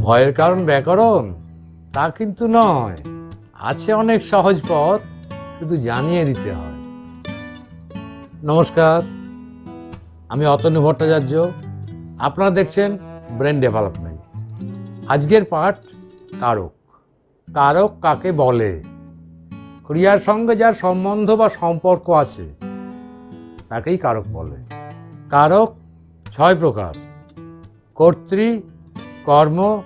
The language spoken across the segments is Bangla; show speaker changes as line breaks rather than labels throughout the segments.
ভয়ের কারণ ব্যাকরণ? তা কিন্তু নয়। আছে অনেক সহজ পথ, শুধু জানিয়ে দিতে হয়। নমস্কার, আমি অতনু ভট্টাচার্য। আপনারা দেখছেন ব্রেন ডেভেলপমেন্ট। আজকের পাঠ কারক কারক কাকে বলে? ক্রিয়ার সঙ্গে যার সম্বন্ধ বা সম্পর্ক আছে, তাকেই কারক বলে। কারক ছয় প্রকার। কর্তৃ কর্ম,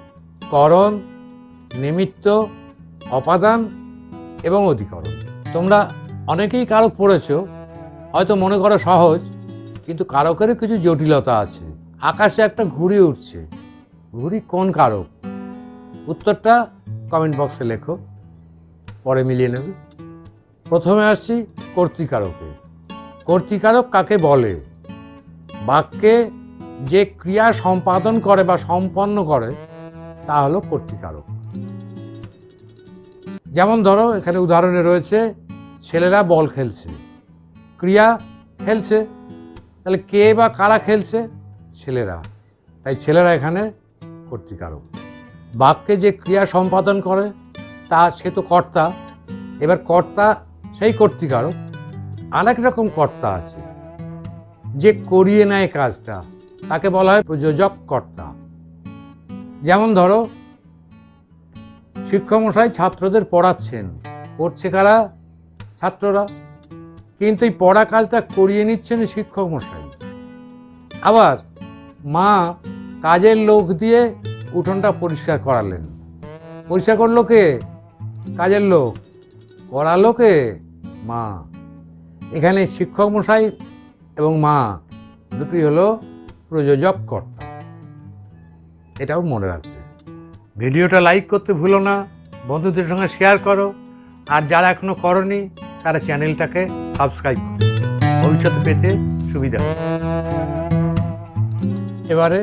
করণ, নিমিত্ত, অপাদান এবং অধিকরণ। তোমরা অনেকেই কারক পড়েছ, হয়তো মনে করো সহজ, কিন্তু কারকেরও কিছু জটিলতা আছে। আকাশে একটা ঘুড়ি উঠছে। ঘুড়ি কোন কারক? উত্তরটা কমেন্ট বক্সে লেখো, পরে মিলিয়ে নেবে। প্রথমে আসছি কর্তৃকারকে। কর্তৃকারক কাকে বলে? বাক্যে যে ক্রিয়া সম্পাদন করে বা সম্পন্ন করে, তা হলো কর্তৃকারক। যেমন ধরো, এখানে উদাহরণে রয়েছে, ছেলেরা বল খেলছে, ক্রিয়া খেলছে, তাহলে কে বা কারা খেলছে? ছেলেরা। তাই ছেলেরা এখানে কর্তৃকারক। বাক্যে যে ক্রিয়া সম্পাদন করে, তা সে তো কর্তা। এবার কর্তা সেই কর্তৃকারক। আরেক রকম কর্তা আছে। যে করিয়ে নেয় কাজটা। তাকে বলা হয় প্রযোজক কর্তা। যেমন ধরো, শিক্ষকমশাই ছাত্রদের পড়াচ্ছেন। পড়ছে কারা? ছাত্ররা। কিন্তু এই পড়া কাজটা করিয়ে নিচ্ছেন শিক্ষক মশাই আবার মা কাজের লোক দিয়ে উঠোনটা পরিষ্কার করালেন। পরিষ্কার করল কে? কাজের লোক। করালো কে? মা। এখানে শিক্ষক মশাই এবং মা দুটি হলো প্রযোজক কর্তা এটাও মনে রাখবে। ভিডিওটা লাইক করতে ভুলো না বন্ধুদের সঙ্গে শেয়ার করো আর যারা এখনও করনি তারা চ্যানেলটাকে সাবস্ক্রাইব করো। ভবিষ্যতে পেতে সুবিধা হবে। এবারে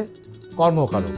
কর্মকারক